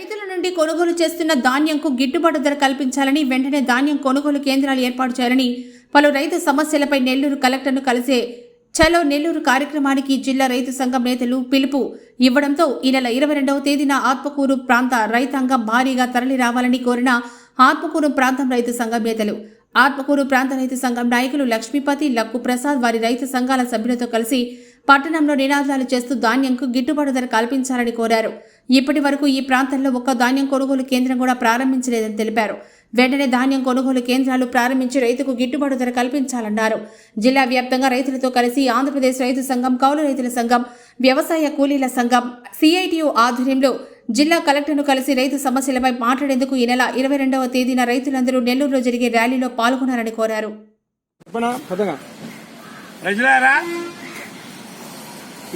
రైతుల నుండి కొనుగోలు చేస్తున్న ధాన్యంకు గిట్టుబాటు ధర కల్పించాలని వెంటనే ధాన్యం కొనుగోలు కేంద్రాలు ఏర్పాటు చేయాలని పలు రైతు సమస్యలపై నెల్లూరు కలెక్టర్ను కలిసే చలో నెల్లూరు కార్యక్రమానికి జిల్లా రైతు సంఘం నేతలు పిలుపు ఇవ్వడంతో ఈ నెల ఇరవై రెండవ తేదీన ఆత్మకూరు ప్రాంత రైతాంగం భారీగా తరలి రావాలని కోరిన ఆత్మకూరు ప్రాంతం రైతు సంఘం నేతలు. ఆత్మకూరు ప్రాంత రైతు సంఘం నాయకులు లక్ష్మీపతి లక్కు ప్రసాద్ వారి రైతు సంఘాల సభ్యులతో కలిసి పట్టణంలో నినాదాలు చేస్తూ ధాన్యంకు గిట్టుబాటు ధర కల్పించాలని కోరారు. ఇప్పటి వరకు ఈ ప్రాంతంలో ఒక్క ధాన్యం కొనుగోలు కేంద్రం కూడా ప్రారంభించలేదని తెలిపారు. వెంటనే ధాన్యం కొనుగోలు కేంద్రాలు ప్రారంభించి రైతుకు గిట్టుబాటు ధర కల్పించాలన్నారు. జిల్లా వ్యాప్తంగా రైతులతో కలిసి ఆంధ్రప్రదేశ్ రైతు సంఘం కౌలు రైతుల సంఘం వ్యవసాయ కూలీల సంఘం సిఐటియు ఆధ్వర్యంలో జిల్లా కలెక్టర్ను కలిసి రైతు సమస్యలపై మాట్లాడేందుకు ఈ నెల ఇరవై రెండవ తేదీన రైతులందరూ నెల్లూరులో జరిగే ర్యాలీలో పాల్గొనాలని కోరారు.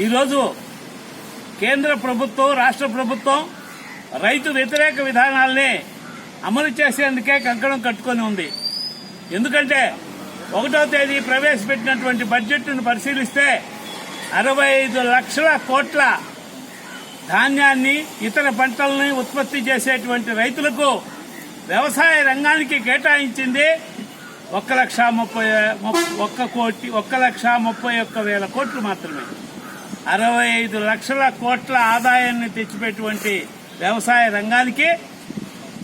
ఈరోజు కేంద్ర ప్రభుత్వం రాష్ట్ర ప్రభుత్వం రైతు వ్యతిరేక విధానాల్ని అమలు చేసేందుకే కంకణం కట్టుకొని ఉంది. ఎందుకంటే ఒకటో తేదీ ప్రవేశపెట్టినటువంటి బడ్జెట్ను పరిశీలిస్తే అరవై ఐదు లక్షల కోట్ల ధాన్యాన్ని ఇతర పంటలని ఉత్పత్తి చేసేటువంటి రైతులకు వ్యవసాయ రంగానికి కేటాయించింది ఒక్క లక్ష ముప్పై ఒక్క కోటి ఒక్క లక్ష ముప్పై ఒక్క వేల కోట్లు మాత్రమే. అరవై ఐదు లక్షల కోట్ల ఆదాయాన్ని తెచ్చిపెటువంటి వ్యవసాయ రంగానికి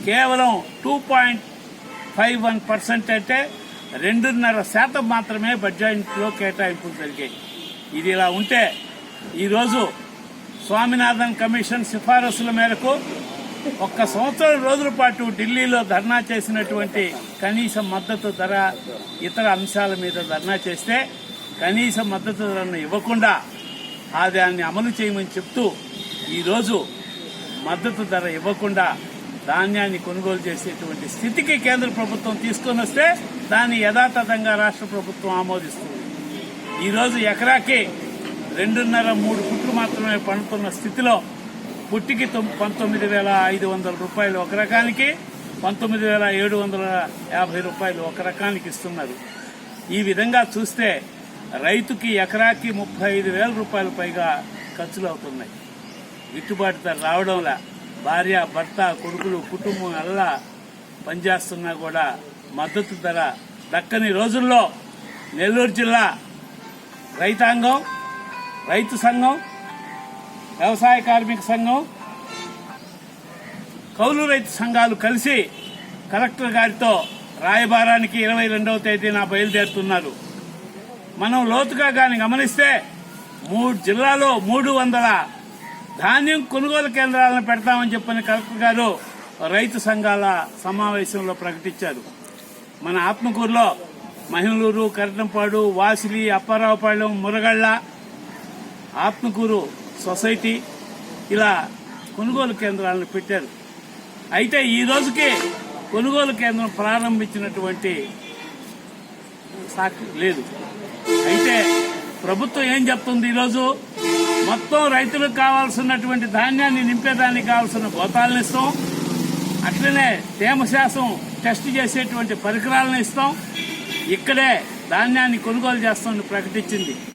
కేవలం two point five one percent అంటే రెండున్నర శాతం మాత్రమే బడ్జెట్లో కేటాయింపులు జరిగాయి. ఇది ఇలా ఉంటే ఈరోజు స్వామినాథన్ కమిషన్ సిఫారసుల మేరకు ఒక్క సంవత్సరం రోజుల పాటు ఢిల్లీలో ధర్నా చేసినటువంటి కనీస మద్దతు ధర ఇతర అంశాల మీద ధర్నా చేస్తే కనీస మద్దతు ధరను ఇవ్వకుండా దాన్ని అమలు చేయమని చెప్తూ ఈరోజు మద్దతు ధర ఇవ్వకుండా ధాన్యాన్ని కొనుగోలు చేసేటువంటి స్థితికి కేంద్ర ప్రభుత్వం తీసుకొని వస్తే దాన్ని యథాతథంగా రాష్ట్ర ప్రభుత్వం ఆమోదిస్తుంది. ఈరోజు ఎకరాకి రెండున్నర మూడు పుట్లు మాత్రమే పండుతున్న స్థితిలో పుట్టికి పంతొమ్మిది వేల ఐదు వందల రూపాయలు ఒక రకానికి పంతొమ్మిది వేల ఏడు వందల యాభై రూపాయలు ఒక రకానికి ఇస్తున్నారు. ఈ విధంగా చూస్తే రైతుకి ఎకరాకి ముప్పై ఐదు వేల రూపాయల పైగా ఖర్చులు అవుతున్నాయి గిట్టుబాటు ధర రావడంలా భార్య భర్త కొడుకులు కుటుంబం అల్లా పనిచేస్తున్నా కూడా మద్దతు ధర దక్కని రోజుల్లో నెల్లూరు జిల్లా రైతాంగం రైతు సంఘం వ్యవసాయ కార్మిక సంఘం కౌలు రైతు సంఘాలు కలిసి కలెక్టర్ గారితో రాయబారానికి ఇరవై రెండవ తేదీన బయలుదేరుతున్నారు. మనం లోతుగా కానీ గమనిస్తే మూడు జిల్లాలో మూడు వందల ధాన్యం కొనుగోలు కేంద్రాలను పెడతామని చెప్పిన కలెక్టర్ గారు రైతు సంఘాల సమావేశంలో ప్రకటించారు. మన ఆత్మకూరులో మహిళూరు కరటంపాడు వాసిలి అప్పారావుపాళెం మురగళ్ళ ఆత్మకూరు సొసైటీ ఇలా కొనుగోలు కేంద్రాలను పెట్టారు. అయితే ఈ రోజుకి కొనుగోలు కేంద్రం ప్రారంభించినటువంటి సాక్షి లేదు. అయితే ప్రభుత్వం ఏం చెప్తుంది ఈరోజు? మొత్తం రైతులకు కావాల్సినటువంటి ధాన్యాన్ని నింపేదానికి కావాల్సిన గోతాలను ఇస్తాం. అట్లనే తేమ శాసం టెస్ట్ చేసేటువంటి పరికరాలను ఇస్తాం. ఇక్కడే ధాన్యాన్ని కొనుగోలు చేస్తామని ప్రకటించింది.